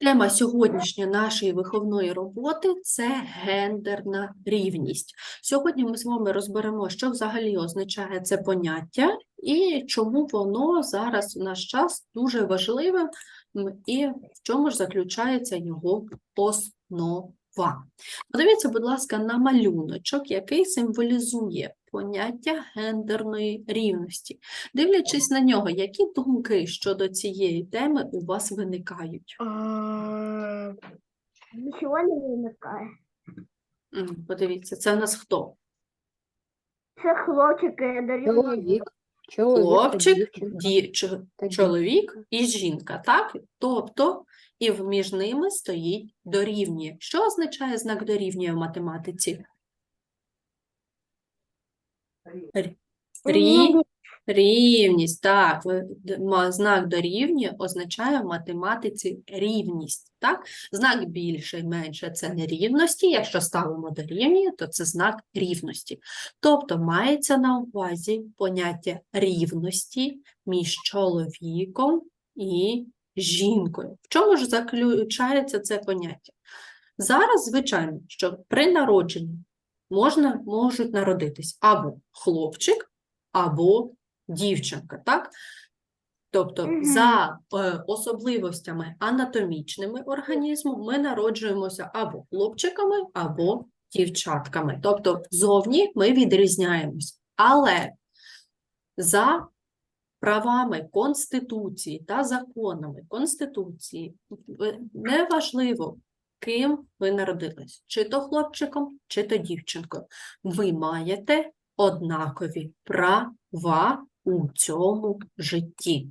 Тема сьогоднішньої нашої виховної роботи це гендерна рівність. Сьогодні ми з вами розберемо, що взагалі означає це поняття і чому воно зараз в наш час дуже важливе і в чому ж заключається його основа. Подивіться, будь ласка, на малюночок, який символізує поняття гендерної рівності. Дивлячись на нього, які думки щодо цієї теми у вас виникають? Нічого не виникає. Подивіться, це в нас хто? Це дорівнюють. Чоловік. Чоловік Хлопчик, дівчинка ді, чо- та дівчинка. чоловік і жінка, так? Тобто, і між ними стоїть дорівнює. Що означає знак дорівнює в математиці? Р- Рі... Рівність, так, знак дорівнює означає в математиці рівність, так? Знак більше, і менше – це нерівності, якщо ставимо дорівнює, то це знак рівності. Тобто мається на увазі поняття рівності між чоловіком і жінкою. В чому ж заключається це поняття? Зараз, звичайно, що при народженні можна, можуть народитись або хлопчик, або дівчинка, так? Тобто, Мгм. за е, особливостями анатомічними організму ми народжуємося або хлопчиками, або дівчатками. Тобто, зовні ми відрізняємось. Але за правами Конституції та законами Конституції неважливо, ким ви народились, чи то хлопчиком, чи то дівчинкою. Ви маєте однакові права у цьому житті.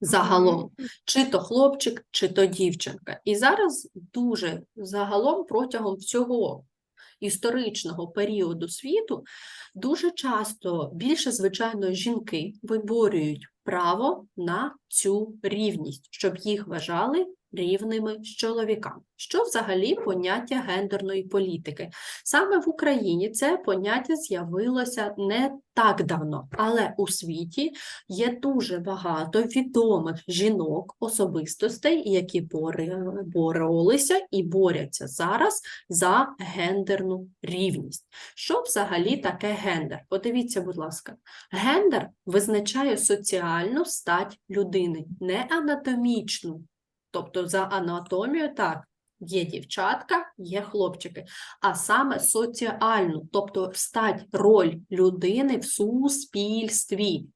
Загалом, чи то хлопчик, чи то дівчинка. І зараз дуже загалом протягом всього історичного періоду світу дуже часто більше, звичайно, жінки виборюють право на цю рівність, щоб їх вважали рівними з чоловіками. Що взагалі поняття гендерної політики? Саме в Україні це поняття з'явилося не так давно, але у світі є дуже багато відомих жінок, особистостей, які боролися і борються зараз за гендерну рівність. Що взагалі таке гендер? Подивіться, будь ласка, гендер визначає соціальну стать людини, не анатомічну. Тобто за анатомією так, є дівчатка, є хлопчики, а саме соціальну, тобто стать роль людини в суспільстві.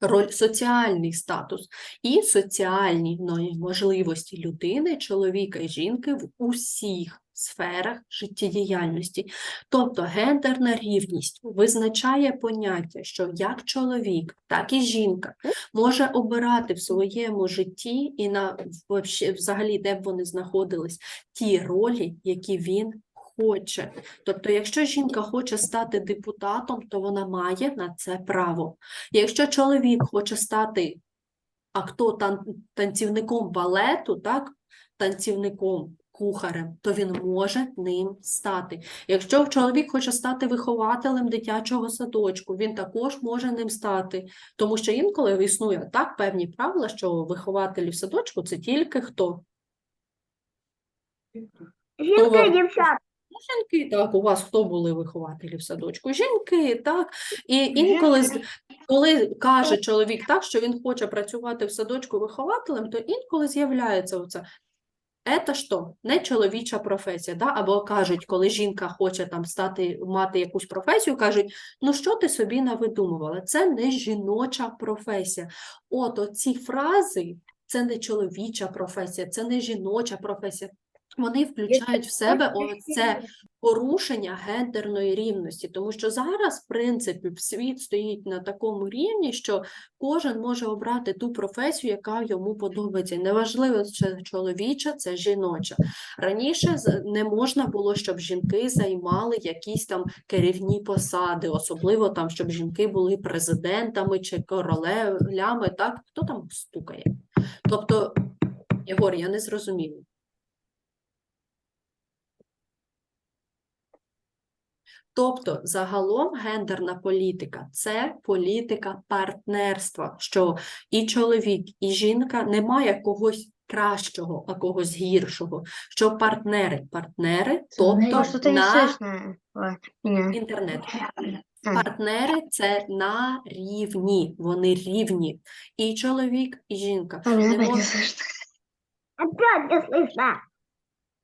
Роль соціальний статус і соціальні ну, можливості людини, чоловіка і жінки в усіх сферах життєдіяльності. Тобто гендерна рівність визначає поняття, що як чоловік, так і жінка може обирати в своєму житті і на взагалі, де б вони знаходились, ті ролі, які він хоче. Тобто, якщо жінка хоче стати депутатом, то вона має на це право. Якщо чоловік хоче стати акто тан- танцівником балету, так, танцівником, кухарем, то він може ним стати. Якщо чоловік хоче стати вихователем дитячого садочку, він також може ним стати. Тому що інколи існує так певні правила, що вихователі в садочку це тільки хто? Жінки, дівчата. Ну, Жінки, так, у вас хто були вихователі в садочку? Жінки, так. І інколи, коли каже чоловік так, що він хоче працювати в садочку вихователем, то інколи з'являється оце. Це що? Не чоловіча професія, да? Або кажуть, коли жінка хоче там стати, мати якусь професію, кажуть, ну що ти собі навидумувала? Це не жіноча професія. От оці фрази, це не чоловіча професія, це не жіноча професія. Вони включають в себе оце порушення гендерної рівності, тому що зараз, в принципі, світ стоїть на такому рівні, що кожен може обрати ту професію, яка йому подобається. Неважливо, чи чоловіча, це жіноча. Раніше не можна було, щоб жінки займали якісь там керівні посади, особливо там, щоб жінки були президентами чи королями, так? Хто там стукає? Тобто, Єгор, я не зрозуміла. Тобто, загалом гендерна політика це політика партнерства, що і чоловік, і жінка немає когось кращого, а когось гіршого. Що партнери, партнери, Тобто тобто что-то не на слышно. Ой, меня. інтернет. А. Партнери це на рівні, вони рівні. І чоловік, і жінка. А, меня Не, опять не мож- слышно. Опять не слышно.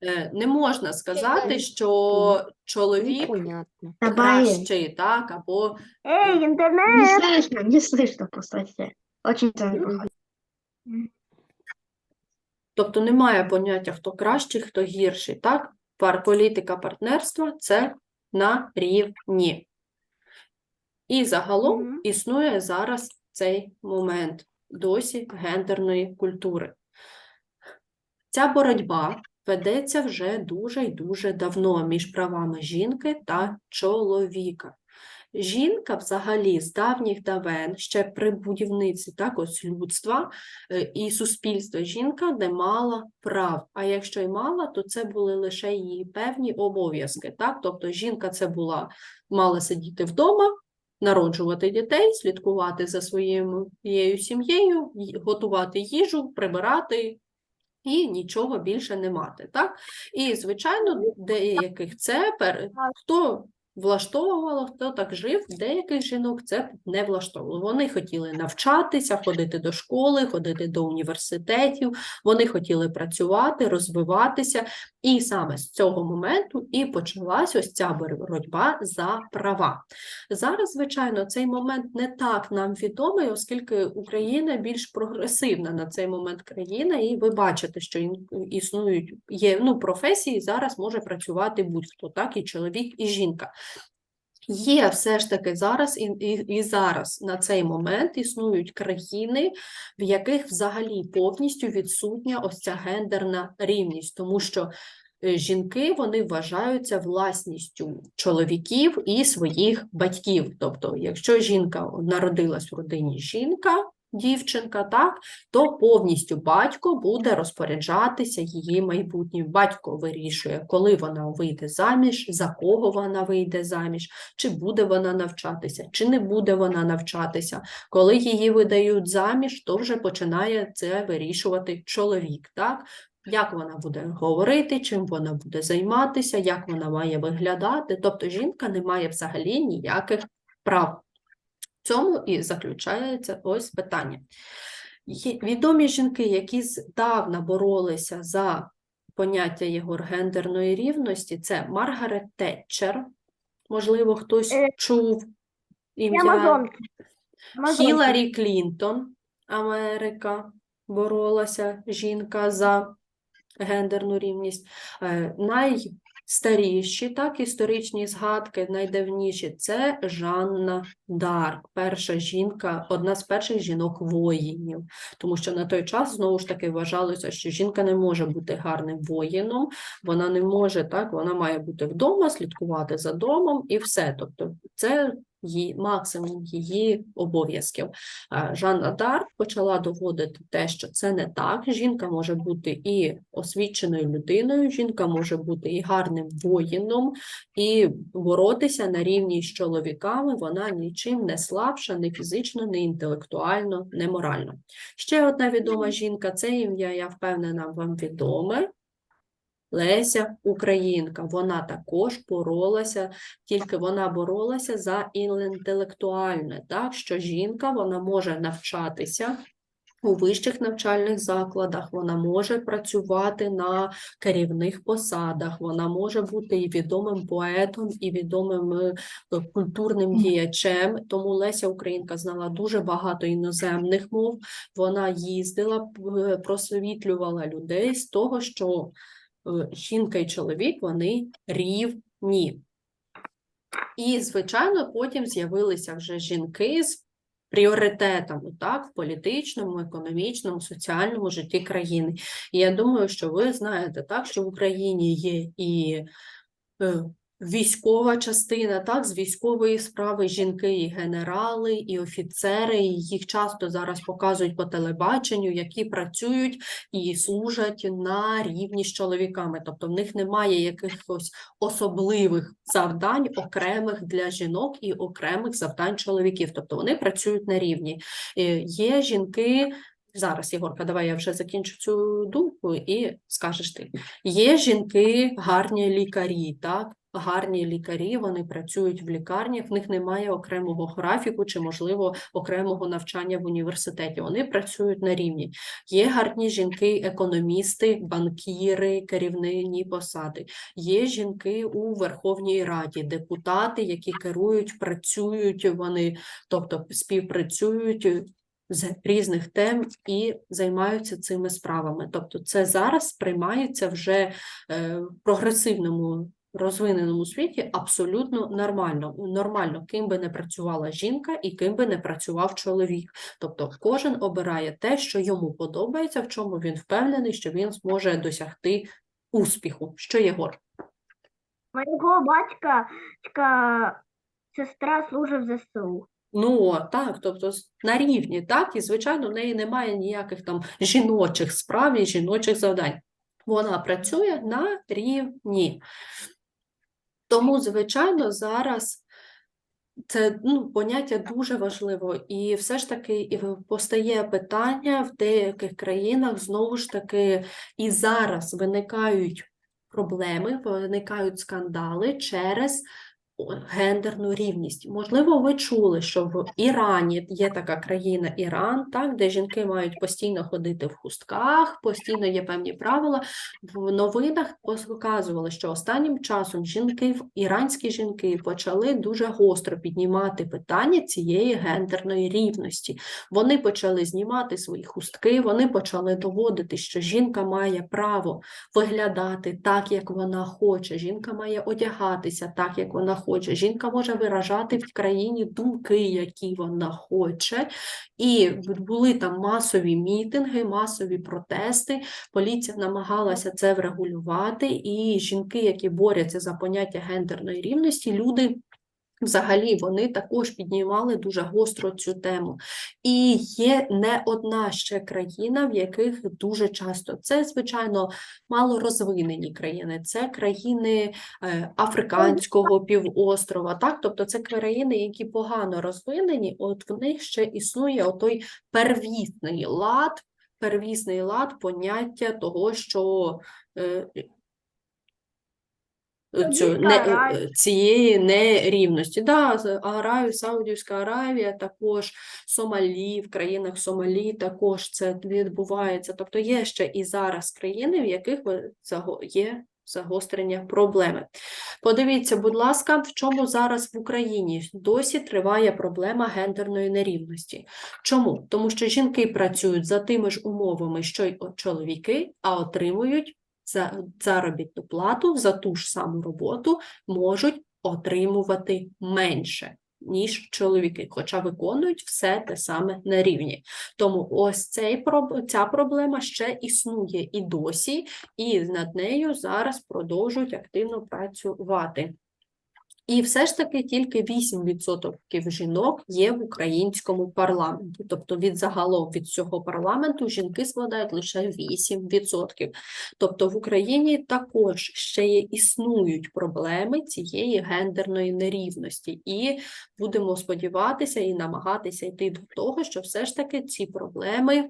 е, не можна сказати, Ні. що чоловік Непонятно. Добавить. кращий, так, або Эй, Не интернет! слышно, не слышно просто вообще. Очень тонко. Тобто немає поняття, хто кращий, хто гірший. Так? Пар, політика партнерства це на рівні. І загалом Мгм. існує зараз цей момент досі гендерної культури. Ця боротьба ведеться вже дуже й дуже давно між правами жінки та чоловіка. Жінка взагалі з давніх давен, ще при будівниці так, ось людства е, і суспільства, жінка не мала прав. А якщо й мала, то це були лише її певні обов'язки. Так? Тобто жінка це була, мала сидіти вдома, народжувати дітей, слідкувати за своєю сім'єю, готувати їжу, прибирати і нічого більше не мати. Так? І, звичайно, деяких це пер... хто влаштовувало, хто так жив, деяких жінок це не влаштовувало. Вони хотіли навчатися, ходити до школи, ходити до університетів, вони хотіли працювати, розвиватися. І саме з цього моменту і почалась ось ця боротьба за права. Зараз, звичайно, цей момент не так нам відомий, оскільки Україна більш прогресивна на цей момент країна, і ви бачите, що існують є ну, професії, зараз може працювати будь-хто, так, і чоловік, і жінка. Є все ж таки зараз і, і, і зараз на цей момент існують країни, в яких взагалі повністю відсутня ось ця гендерна рівність, тому що е, жінки вони вважаються власністю чоловіків і своїх батьків. Тобто, якщо жінка народилась в родині жінка, дівчинка, так, то повністю батько буде розпоряджатися її майбутнім. Батько вирішує, коли вона вийде заміж, за кого вона вийде заміж, чи буде вона навчатися, чи не буде вона навчатися. Коли її видають заміж, то вже починає це вирішувати чоловік. Так? Як вона буде говорити, чим вона буде займатися, як вона має виглядати. Тобто жінка не має взагалі ніяких прав. В цьому і заключається ось питання. Відомі жінки, які здавна боролися за поняття його гендерної рівності, це Маргарет Тетчер, можливо, хтось Е, чув ім'я. Хіларі Клінтон, Америка, боролася жінка за гендерну рівність. Е, Найстаріші, так, історичні згадки, найдавніші це Жанна Дарк, перша жінка, одна з перших жінок-воїнів. Тому що на той час знову ж таки вважалося, що жінка не може бути гарним воїном, вона не може, так, вона має бути вдома, слідкувати за домом і все. Тобто це її максимум її обов'язків. Е, Жанна Дарк почала доводити те, що це не так. Жінка може бути і освіченою людиною, жінка може бути і гарним воїном, і боротися на рівні з чоловіками. Вона нічим не слабша, не фізично, не інтелектуально, не морально. Ще одна відома жінка, це ім'я, я впевнена, вам відоме. Леся Українка. Вона також боролася, тільки вона боролася за інтелектуальне, так що жінка вона може навчатися у вищих навчальних закладах, вона може працювати на керівних посадах, вона може бути і відомим поетом, і відомим е, культурним діячем. Тому Леся Українка знала дуже багато іноземних мов. Вона їздила, просвітлювала людей з того, що е, жінка і чоловік вони рівні. І, звичайно, потім з'явилися вже жінки з пріоритетами так, в політичному, економічному, соціальному житті країни. І я думаю, що ви знаєте, так, що в Україні є і е, військова частина, так, з військової справи жінки, і генерали, і офіцери, і їх часто зараз показують по телебаченню, які працюють і служать на рівні з чоловіками. Тобто в них немає якихось особливих завдань, окремих для жінок і окремих завдань чоловіків. Тобто вони працюють на рівні. Е, Є жінки зараз, Єгорка, давай я вже закінчу цю думку і скажеш ти. Є жінки, гарні лікарі, так? Гарні лікарі, вони працюють в лікарнях, в них немає окремого графіку чи, можливо, окремого навчання в університеті. Вони працюють на рівні. Є гарні жінки, економісти, банкіри, керівні посади. Є жінки у Верховній Раді, депутати, які керують, працюють, вони, тобто співпрацюють з різних тем і займаються цими справами. Тобто, це зараз сприймається вже е, в прогресивному. Розвиненому світі абсолютно нормально. Нормально, ким би не працювала жінка і ким би не працював чоловік. Тобто кожен обирає те, що йому подобається, в чому він впевнений, що він зможе досягти успіху. Що Єгор? Батька, батька сестра служить в ЗСУ. Ну, так, тобто на рівні, так, і звичайно, в неї немає ніяких там жіночих справ і жіночих завдань. Вона працює на рівні. Тому, звичайно, зараз це ну, поняття дуже важливо, і все ж таки і постає питання в деяких країнах знову ж таки і зараз виникають проблеми, виникають скандали через гендерну рівність. Можливо, ви чули, що в Ірані є така країна Іран, так, де жінки мають постійно ходити в хустках, постійно є певні правила. В новинах показували, що останнім часом жінки, в- іранські жінки почали дуже гостро піднімати питання цієї гендерної рівності. Вони почали знімати свої хустки, вони почали доводити, що жінка має право виглядати так, як вона хоче. Жінка має одягатися так, як вона хоче. Жінка може виражати в країні думки, які вона хоче. І були там масові мітинги, масові протести. Поліція намагалася це врегулювати, і жінки, які борються за поняття гендерної рівності, люди. Взагалі вони також піднімали дуже гостро цю тему. І є не одна ще країна, в яких дуже часто це, звичайно, малорозвинені країни, це країни е, Африканського півострова, так? Тобто це країни, які погано розвинені, от в них ще існує отой первісний лад, первісний лад поняття того, що е, цю, не, е, цієї нерівності. Да, Аравія, Саудівська Аравія, також Сомалі, в країнах Сомалі також це відбувається. Тобто є ще і зараз країни, в яких є загострення проблеми. Подивіться, будь ласка, в чому зараз в Україні досі триває проблема гендерної нерівності. Чому? Тому що жінки працюють за тими ж умовами, що й чоловіки, а отримують заробітну плату за ту ж саму роботу можуть отримувати менше, ніж чоловіки, хоча виконують все те саме на рівні. Тому ось цей, ця проблема ще існує і досі, і над нею зараз продовжують активно працювати. І все ж таки тільки 8% жінок є в українському парламенті. Тобто від загалом від цього парламенту жінки складають лише 8%. Тобто в Україні також ще є, існують проблеми цієї гендерної нерівності. І будемо сподіватися і намагатися йти до того, що все ж таки ці проблеми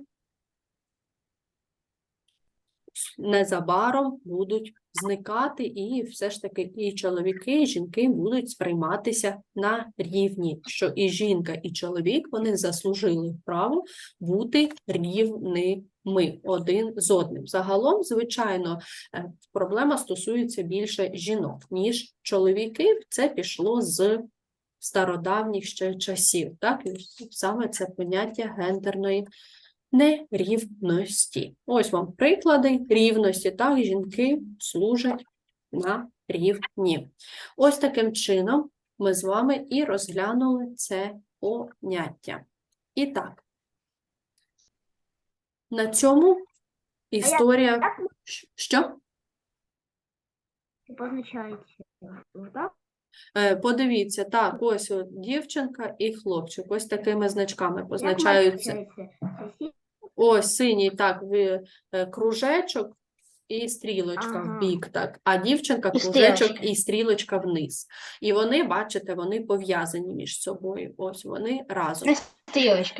незабаром будуть зникати, і все ж таки і чоловіки, і жінки будуть сприйматися на рівні, що і жінка, і чоловік вони заслужили право бути рівними один з одним. Загалом, звичайно, е, проблема стосується більше жінок, ніж чоловіків. Це пішло з стародавніх ще часів, так? І саме це поняття гендерної нерівності. Ось вам приклади рівності. Так, жінки служать на рівні. Ось таким чином ми з вами і розглянули це поняття. І так, на цьому історія. Що? позначається? Е, Подивіться, так, ось от дівчинка і хлопчик. Ось такими значками позначаються. Ось синій, так, е, кружечок і стрілочка Ага. в бік, так. А дівчинка І кружечок стрілочка. і стрілочка вниз. І вони, бачите, вони пов'язані між собою. Ось вони разом. Стрілочка.